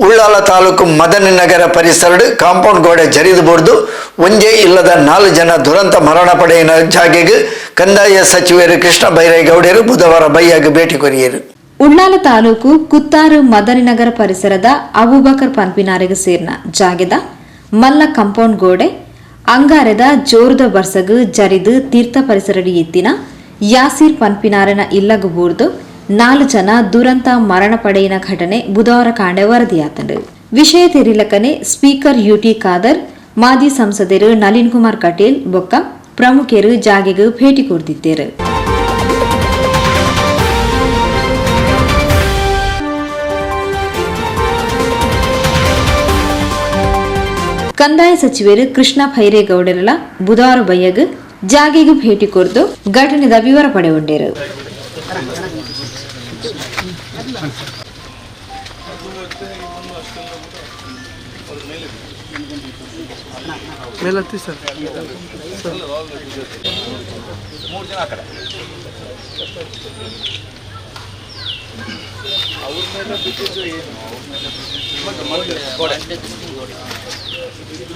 ಉಳ್ಳಾಲ ತಾಲೂಕು ಮದನ ನಗರ ಪರಿಸರಡು ಕಾಂಪೌಂಡ್ ಗೋಡೆ ಜರಿದು ಬಡ್ದು ಒಂಜೆ ಇಲ್ಲದ ನಾಲ್ಕು ಜನ ದುರಂತ ಮರಣ ಪಡೆಯಿನ ಜಾಗೆಗೆ ಕಂದಾಯ ಸಚಿವರು ಕೃಷ್ಣ ಬೈರೇಗೌಡರು ಬುಧವಾರ ಬೈಯಾಗಿ ಭೇಟಿ ಕೊರಿಯರು. ಉಳ್ಳಾಲ ತಾಲೂಕು ಕುತ್ತಾರು ಮದನಿನಗರ ಪರಿಸರದ ಅಬೂಬಕರ್ ಪಂಪಿನಾರಿಗೆ ಸೇರಿನ ಜಾಗದ ಮಲ್ಲ ಕಾಂಪೌಂಡ್ ಗೋಡೆ ಅಂಗಾರದ ಜೋರದ ಬರ್ಸಗು ಜರಿದು ತೀರ್ಥ ಪರಿಸರಡಿ ಎತ್ತಿನ ಯಾಸೀರ್ ಪಂಪಿನಾರನ ಇಲ್ಲಗು ಬೂರ್ದು ನಾಲ್ಕು ಜನ ದುರಂತ ಮರಣ ಪಡೆಯಿನ ಘಟನೆ ಬುಧವಾರ ಕಾಂಡೆ ವರದಿಯಾತಂಡು. ವಿಷಯ ತೆರಿಲಕನೆ ಸ್ಪೀಕರ್ ಯುಟಿ ಖಾದರ್, ಮಾಜಿ ಸಂಸದರು ನಳಿನ್ ಕುಮಾರ್ ಕಟೀಲ್, ಬೊಕ್ಕ ಪ್ರಮುಖರು ಜಾಗೆಗೆ ಭೇಟಿ ಕೊಡ್ತಿದ್ದೇರು. ಕಂದಾಯ ಸಚಿವರು ಕೃಷ್ಣ ಭೈರೇಗೌಡರಲ ಬುಧವಾರ ಬಯ್ಯಗ ಜಾಗೆಗೆ ಭೇಟಿ ಕೊರೆದು ಘಟನೆದ ವಿವರ ಪಡೆಗೊಂಡರು. ಮೇಲತ್ತಿ ಸರ್. ಮೂರು ಜನ ಕಡೆ.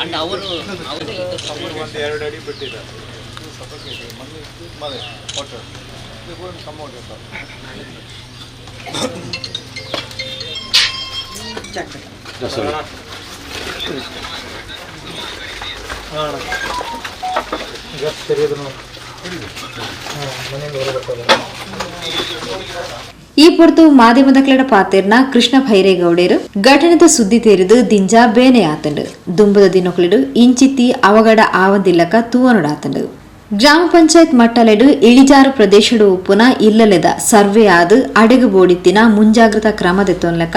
ಅಂಡ್ ಅವರು ಅವರು ಇದು ಸಪೋರ್ಟ್ ಒಂದು ಎರಡು ಅಡಿ ಬಿಟ್ಟಿದ್ದಾರೆ. ಮನೆ ಒಟ್ಟು ಕಮ್ಮಿ ಈ ಪೊರ್ತು ಮಾಧ್ಯಮದ ಕ್ಲಡ ಪಾತೆರ್ನ ಕೃಷ್ಣ ಭೈರೇಗೌಡರು ಘಟನೆದ ಸುದ್ದಿ ತೆರೆದು ದಿಂಜಾ ಬೇನೆ ಆತಂಡು ದುಂಬದ ದಿನೊಕ್ಲಿಡು ಇಂಚಿತ್ತಿ ಅವಗಡ ಆವಂದಿಲ್ಲಕ ತೂವನುಡಾತಂಡು. ಗ್ರಾಮ ಪಂಚಾಯತ್ ಮಟ್ಟಲೆಡು ಇಳಿಜಾರು ಪ್ರದೇಶಡು ಉಪ್ಪುನ ಇಲ್ಲಲೆದ ಸರ್ವೆ ಆದ ಅಡೆಗು ಬೋಡಿತ್ತಿನ ಮುಂಜಾಗ್ರತಾ ಕ್ರಮದ ತೊನ್ಲಕ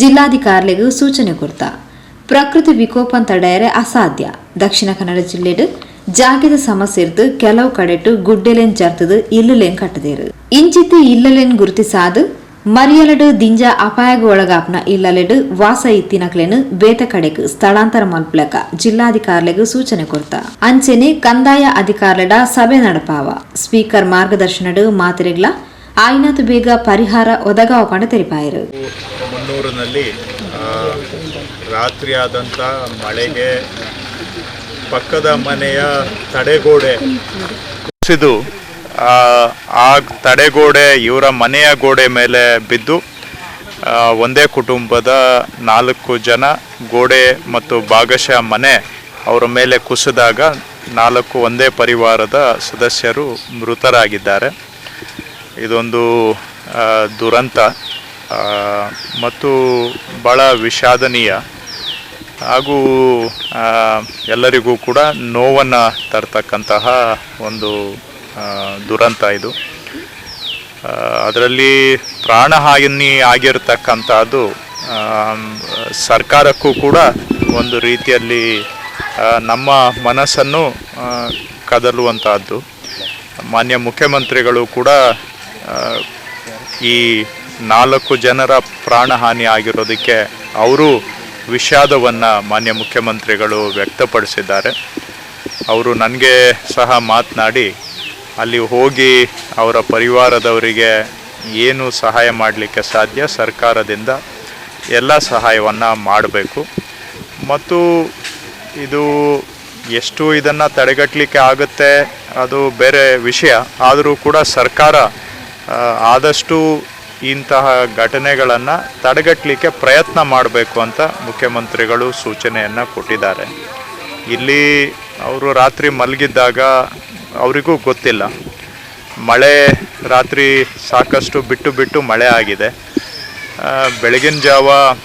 ಜಿಲ್ಲಾಧಿಕಾರಿಗೂ ಸೂಚನೆ ಕೊಡ್ತ. ಪ್ರಕೃತಿ ವಿಕೋಪನ್ ತಡೆಯರೆ ಅಸಾಧ್ಯ. ದಕ್ಷಿಣ ಕನ್ನಡ ಜಿಲ್ಲೆಡು ಜಾಗದ ಸಮಸ್ಯೆ ಇರ್ದು ಕೆಲವು ಕಡೆಟು ಗುಡ್ಡೆಲೆನ್ ಜರ್ತದು ಇಲ್ಲಲೆನ್ ಕಟ್ಟದೇರು ಇಂಚಿತ್ತು ಇಲ್ಲಲೆನ್ ಗುರುತಿಸಾದು ಮರಿಯಲಡು ದಿಂಜ ಅಪಾಯಗ ಒಳಗಾಪ್ನ ಇಲ್ಲಲೆಡು ವಾಸ ಇತ್ತಿನಕ್ಲೆನು ಬೇತ ಕಡೆಗ್ ಸ್ಥಳಾಂತರ ಮಲ್ಪಲಕ ಜಿಲ್ಲಾಧಿಕಾರಿಲೆಗ್ ಸೂಚನೆ ಕೊಡ್ತ. ಅಂಚೆನೆ ಕಂದಾಯ ಅಧಿಕಾರಿಡ ಸಭೆ ನಡಪಾವ. ಸ್ಪೀಕರ್ ಮಾರ್ಗದರ್ಶನಡು ಮಾತಿರೆಗ್ಲ ಆಯ್ನಾತು ಬೇಗ ಪರಿಹಾರ ಒದಗಾವ ಕಂಡ ತೆರಿಪಾಯರು. ಮುನ್ನೂರಿನಲ್ಲಿ ರಾತ್ರಿ ಆದಂಥ ಪಕ್ಕದ ಮನೆಯ ತಡೆಗೋಡೆ ಆ, ತಡೆಗೋಡೆ ಇವರ ಮನೆಯ ಗೋಡೆ ಮೇಲೆ ಬಿದ್ದು ಒಂದೇ ಕುಟುಂಬದ ನಾಲ್ಕು ಜನ ಗೋಡೆ ಮತ್ತು ಭಾಗಶಃ ಮನೆ ಅವರ ಮೇಲೆ ಕುಸಿದಾಗ ನಾಲ್ಕು ಒಂದೇ ಪರಿವಾರದ ಸದಸ್ಯರು ಮೃತರಾಗಿದ್ದಾರೆ. ಇದೊಂದು ದುರಂತ. ಮತ್ತು ಭಾಳ ವಿಷಾದನೀಯ. ಹಾಗೂ ಎಲ್ಲರಿಗೂ ಕೂಡ ನೋವನ್ನು ತರ್ತಕ್ಕಂತಹ ಒಂದು ದುರಂತ ಇದು. ಅದರಲ್ಲಿ ಪ್ರಾಣಹಾನಿ ಆಗಿರ್ತಕ್ಕಂಥದ್ದು ಸರ್ಕಾರಕ್ಕೂ ಕೂಡ ಒಂದು ರೀತಿಯಲ್ಲಿ ನಮ್ಮ ಮನಸ್ಸನ್ನು ಕದಲುವಂತಹದ್ದು. ಮಾನ್ಯ ಮುಖ್ಯಮಂತ್ರಿಗಳು ಕೂಡ ಈ ನಾಲ್ಕು ಜನರ ಪ್ರಾಣಹಾನಿ ಆಗಿರೋದಕ್ಕೆ ಅವರು ವಿಷಾದವನ್ನು ಮಾನ್ಯ ಮುಖ್ಯಮಂತ್ರಿಗಳು ವ್ಯಕ್ತಪಡಿಸಿದ್ದಾರೆ. ಅವರು ನನಗೆ ಸಹ ಮಾತನಾಡಿ ಅಲ್ಲಿ ಹೋಗಿ ಅವರ ಪರಿವಾರದವರಿಗೆ ಏನು ಸಹಾಯ ಮಾಡಲಿಕ್ಕೆ ಸಾಧ್ಯ ಸರ್ಕಾರದಿಂದ ಎಲ್ಲ ಸಹಾಯವನ್ನು ಮಾಡಬೇಕು. ಮತ್ತು ಇದು ಎಷ್ಟು ಇದನ್ನು ತಡೆಗಟ್ಟಲಿಕ್ಕೆ ಆಗುತ್ತೆ ಅದು ಬೇರೆ ವಿಷಯ. ಆದರೂ ಕೂಡ ಸರ್ಕಾರ ಆದಷ್ಟು ಇಂತಹ ಘಟನೆಗಳನ್ನು ತಡೆಗಟ್ಟಲಿಕ್ಕೆ ಪ್ರಯತ್ನ ಮಾಡಬೇಕು ಅಂತ ಮುಖ್ಯಮಂತ್ರಿಗಳು ಸೂಚನೆಯನ್ನು ಕೊಟ್ಟಿದ್ದಾರೆ. ಇಲ್ಲಿ ಅವರು ರಾತ್ರಿ ಮಲಗಿದ್ದಾಗ ಅವರಿಗೂ ಗೊತ್ತಿಲ್ಲ. ಮಳೆ ರಾತ್ರಿ ಸಾಕಷ್ಟು ಬಿಟ್ಟು ಬಿಟ್ಟು ಮಳೆ ಆಗಿದೆ. ಬೆಳಗಿನ ಜಾವ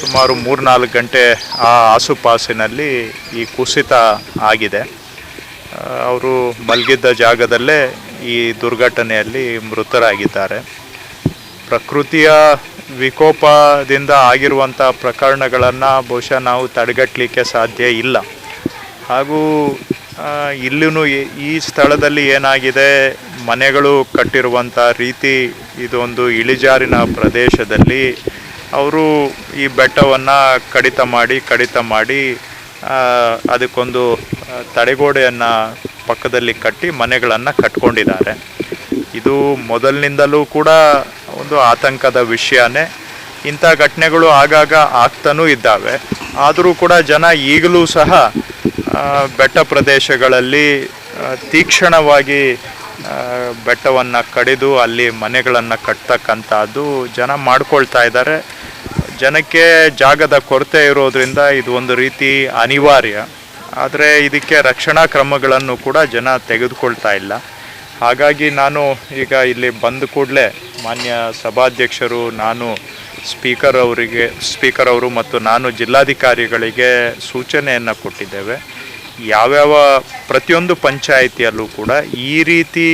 ಸುಮಾರು ಮೂರು ನಾಲ್ಕು ಗಂಟೆ ಆ ಆಸುಪಾಸಿನಲ್ಲಿ ಈ ಕುಸಿತ ಆಗಿದೆ. ಅವರು ಮಲಗಿದ್ದ ಜಾಗದಲ್ಲೇ ಈ ದುರ್ಘಟನೆಯಲ್ಲಿ ಮೃತರಾಗಿದ್ದಾರೆ. ಪ್ರಕೃತಿಯ ವಿಕೋಪದಿಂದ ಆಗಿರುವಂಥ ಪ್ರಕರಣಗಳನ್ನು ಬಹುಶಃ ನಾವು ತಡೆಗಟ್ಟಲಿಕ್ಕೆ ಸಾಧ್ಯ ಇಲ್ಲ. ಹಾಗೂ ಇಲ್ಲೂ ಈ ಸ್ಥಳದಲ್ಲಿ ಏನಾಗಿದೆ? ಮನೆಗಳು ಕಟ್ಟಿರುವಂಥ ರೀತಿ ಇದೊಂದು ಇಳಿಜಾರಿನ ಪ್ರದೇಶದಲ್ಲಿ ಅವರು ಈ ಬೆಟ್ಟವನ್ನು ಕಡಿತ ಮಾಡಿ ಕಡಿತ ಮಾಡಿ ಅದಕ್ಕೊಂದು ತಡೆಗೋಡೆಯನ್ನು ಪಕ್ಕದಲ್ಲಿ ಕಟ್ಟಿ ಮನೆಗಳನ್ನು ಕಟ್ಕೊಂಡಿದ್ದಾರೆ. ಇದು ಮೊದಲಿನಿಂದಲೂ ಕೂಡ ಒಂದು ಆತಂಕದ ವಿಷಯನೇ. ಇಂಥ ಘಟನೆಗಳು ಆಗಾಗ ಆಗ್ತಾನೂ ಇದ್ದಾವೆ. ಆದರೂ ಕೂಡ ಜನ ಈಗಲೂ ಸಹ ಬೆಟ್ಟ ಪ್ರದೇಶಗಳಲ್ಲಿ ತೀಕ್ಷ್ಣವಾಗಿ ಬೆಟ್ಟವನ್ನು ಕಡಿದು ಅಲ್ಲಿ ಮನೆಗಳನ್ನು ಕಟ್ತಕ್ಕಂಥದ್ದು ಜನ ಮಾಡ್ಕೊಳ್ತಾ ಇದ್ದಾರೆ. ಜನಕ್ಕೆ ಜಾಗದ ಕೊರತೆ ಇರೋದ್ರಿಂದ ಇದು ಒಂದು ರೀತಿ ಅನಿವಾರ್ಯ. ಆದರೆ ಇದಕ್ಕೆ ರಕ್ಷಣಾ ಕ್ರಮಗಳನ್ನು ಕೂಡ ಜನ ತೆಗೆದುಕೊಳ್ತಾ ಇಲ್ಲ. ಹಾಗಾಗಿ ನಾನು ಈಗ ಇಲ್ಲಿ ಬಂದ ಕೂಡಲೇ ಮಾನ್ಯ ಸಭಾಧ್ಯಕ್ಷರು, ನಾನು ಸ್ಪೀಕರ್ ಅವರಿಗೆ, ಸ್ಪೀಕರ್ ಅವರು ಮತ್ತು ನಾನು ಜಿಲ್ಲಾಧಿಕಾರಿಗಳಿಗೆ ಸೂಚನೆಯನ್ನು ಕೊಟ್ಟಿದ್ದೇವೆ. ಯಾವ್ಯಾವ ಪ್ರತಿಯೊಂದು ಪಂಚಾಯಿತಿಯಲ್ಲೂ ಕೂಡ ಈ ರೀತಿ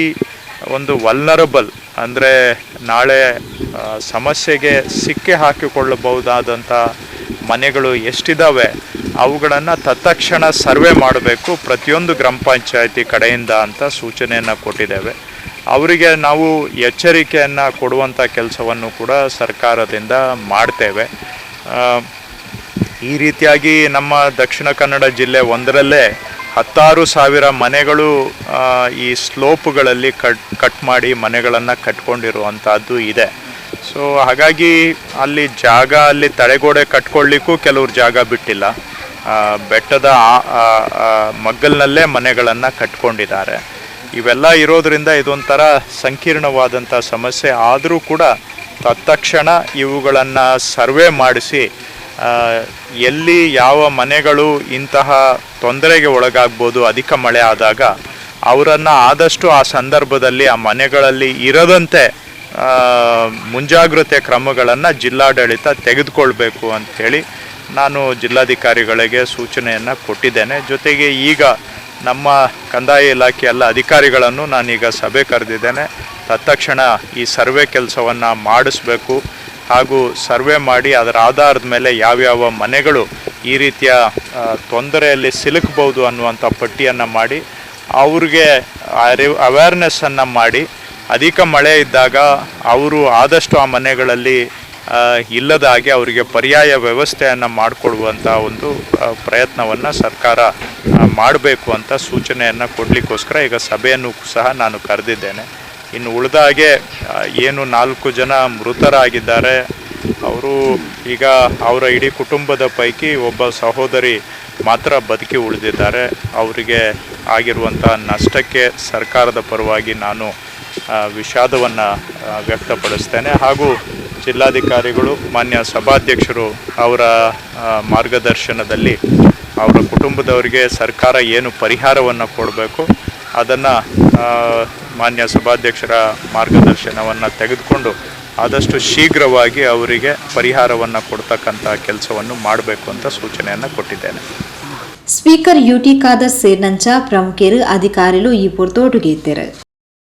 ಒಂದು ವಲ್ನರಬಲ್ ಅಂದರೆ ನಾಳೆ ಸಮಸ್ಯೆಗೆ ಸಿಕ್ಕಿ ಹಾಕಿಕೊಳ್ಳಬಹುದಾದಂಥ ಮನೆಗಳು ಎಷ್ಟಿದ್ದಾವೆ ಅವುಗಳನ್ನು ತತ್ಕ್ಷಣ ಸರ್ವೆ ಮಾಡಬೇಕು ಪ್ರತಿಯೊಂದು ಗ್ರಾಮ ಪಂಚಾಯಿತಿ ಕಡೆಯಿಂದ ಅಂತ ಸೂಚನೆಯನ್ನು ಕೊಟ್ಟಿದ್ದೇವೆ. ಅವರಿಗೆ ನಾವು ಎಚ್ಚರಿಕೆಯನ್ನು ಕೊಡುವಂಥ ಕೆಲಸವನ್ನು ಕೂಡ ಸರ್ಕಾರದಿಂದ ಮಾಡ್ತೇವೆ. ಈ ರೀತಿಯಾಗಿ ನಮ್ಮ ದಕ್ಷಿಣ ಕನ್ನಡ ಜಿಲ್ಲೆ ಒಂದರಲ್ಲೇ ಹತ್ತಾರು ಸಾವಿರ ಮನೆಗಳು ಈ ಸ್ಲೋಪ್ಗಳಲ್ಲಿ ಕಟ್ ಕಟ್ ಮಾಡಿ ಮನೆಗಳನ್ನು ಕಟ್ಕೊಂಡಿರುವಂಥದ್ದು ಇದೆ. ಸೊ ಹಾಗಾಗಿ ಅಲ್ಲಿ ಜಾಗ, ಅಲ್ಲಿ ತಡೆಗೋಡೆ ಕಟ್ಕೊಳ್ಳಿಕ್ಕೂ ಕೆಲವ್ರು ಜಾಗ ಬಿಟ್ಟಿಲ್ಲ. ಬೆಟ್ಟದ ಮಗ್ಗಲ್ನಲ್ಲೇ ಮನೆಗಳನ್ನು ಕಟ್ಕೊಂಡಿದ್ದಾರೆ. ಇವೆಲ್ಲ ಇರೋದರಿಂದ ಇದೊಂಥರ ಸಂಕೀರ್ಣವಾದಂಥ ಸಮಸ್ಯೆ. ಆದರೂ ಕೂಡ ತತ್ಕ್ಷಣ ಇವುಗಳನ್ನು ಸರ್ವೆ ಮಾಡಿಸಿ ಎಲ್ಲಿ ಯಾವ ಮನೆಗಳು ಇಂತಹ ತೊಂದರೆಗೆ ಒಳಗಾಗ್ಬೋದು, ಅಧಿಕ ಮಳೆ ಆದಾಗ, ಅವರನ್ನು ಆದಷ್ಟು ಆ ಸಂದರ್ಭದಲ್ಲಿ ಆ ಮನೆಗಳಲ್ಲಿ ಇರದಂತೆ ಮುಂಜಾಗ್ರತೆ ಕ್ರಮಗಳನ್ನು ಜಿಲ್ಲಾಡಳಿತ ತೆಗೆದುಕೊಳ್ಬೇಕು ಅಂಥೇಳಿ ನಾನು ಜಿಲ್ಲಾಧಿಕಾರಿಗಳಿಗೆ ಸೂಚನೆಯನ್ನು ಕೊಟ್ಟಿದ್ದೇನೆ. ಜೊತೆಗೆ ಈಗ ನಮ್ಮ ಕಂದಾಯ ಇಲಾಖೆಯೆಲ್ಲ ಅಧಿಕಾರಿಗಳನ್ನು ನಾನೀಗ ಸಭೆ ಕರೆದಿದ್ದೇನೆ. ತತ್ಕ್ಷಣ ಈ ಸರ್ವೆ ಕೆಲಸವನ್ನು ಮಾಡಿಸ್ಬೇಕು. ಹಾಗೂ ಸರ್ವೆ ಮಾಡಿ ಅದರ ಆಧಾರದ ಮೇಲೆ ಯಾವ್ಯಾವ ಮನೆಗಳು ಈ ರೀತಿಯ ತೊಂದರೆಯಲ್ಲಿ ಸಿಲುಕಬಹುದು ಅನ್ನುವಂಥ ಪಟ್ಟಿಯನ್ನು ಮಾಡಿ, ಅವ್ರಿಗೆ ಅರಿವ್ ಅವೇರ್ನೆಸ್ಸನ್ನು ಮಾಡಿ, ಅಧಿಕ ಮಳೆ ಇದ್ದಾಗ ಅವರು ಆದಷ್ಟು ಆ ಮನೆಗಳಲ್ಲಿ ಇಲ್ಲದ ಹಾಗೆ ಅವರಿಗೆ ಪರ್ಯಾಯ ವ್ಯವಸ್ಥೆಯನ್ನು ಮಾಡಿಕೊಡುವಂಥ ಒಂದು ಪ್ರಯತ್ನವನ್ನು ಸರ್ಕಾರ ಮಾಡಬೇಕು ಅಂತ ಸೂಚನೆಯನ್ನು ಕೊಡಲಿಕ್ಕೋಸ್ಕರ ಈಗ ಸಭೆಯನ್ನು ಸಹ ನಾನು ಕರೆದಿದ್ದೇನೆ. ಇನ್ನು ಉಳಿದ ಹಾಗೆ ಏನು ನಾಲ್ಕು ಜನ ಮೃತರಾಗಿದ್ದಾರೆ. ಅವರು ಈಗ ಅವರ ಇಡೀ ಕುಟುಂಬದ ಪೈಕಿ ಒಬ್ಬ ಸಹೋದರಿ ಮಾತ್ರ ಬದುಕಿ ಉಳಿದಿದ್ದಾರೆ. ಅವರಿಗೆ ಆಗಿರುವಂಥ ನಷ್ಟಕ್ಕೆ ಸರ್ಕಾರದ ಪರವಾಗಿ ನಾನು ವಿಷಾದವನ್ನು ವ್ಯಕ್ತಪಡಿಸ್ತೇನೆ. ಹಾಗೂ ಜಿಲ್ಲಾಧಿಕಾರಿಗಳು, ಮಾನ್ಯ ಸಭಾಧ್ಯಕ್ಷರು ಅವರ ಮಾರ್ಗದರ್ಶನದಲ್ಲಿ ಅವರ ಕುಟುಂಬದವರಿಗೆ ಸರ್ಕಾರ ಏನು ಪರಿಹಾರವನ್ನು ಕೊಡಬೇಕು ಅದನ್ನು ಮಾನ್ಯ ಸಭಾಧ್ಯಕ್ಷರ ಮಾರ್ಗದರ್ಶನವನ್ನು ತೆಗೆದುಕೊಂಡು ಆದಷ್ಟು ಶೀಘ್ರವಾಗಿ ಅವರಿಗೆ ಪರಿಹಾರವನ್ನು ಕೊಡ್ತಕ್ಕಂಥ ಕೆಲಸವನ್ನು ಮಾಡಬೇಕು ಅಂತ ಸೂಚನೆಯನ್ನು ಕೊಟ್ಟಿದ್ದೇನೆ. ಸ್ಪೀಕರ್ ಯುಟಿ ಖಾದರ್ ಸೇರಿನಂಚ, ಪ್ರಮುಖರು ಅಧಿಕಾರಿಗಳು ಈ ಪೊರ್ತೋಟುಗೆ ಇದ್ದಾರೆ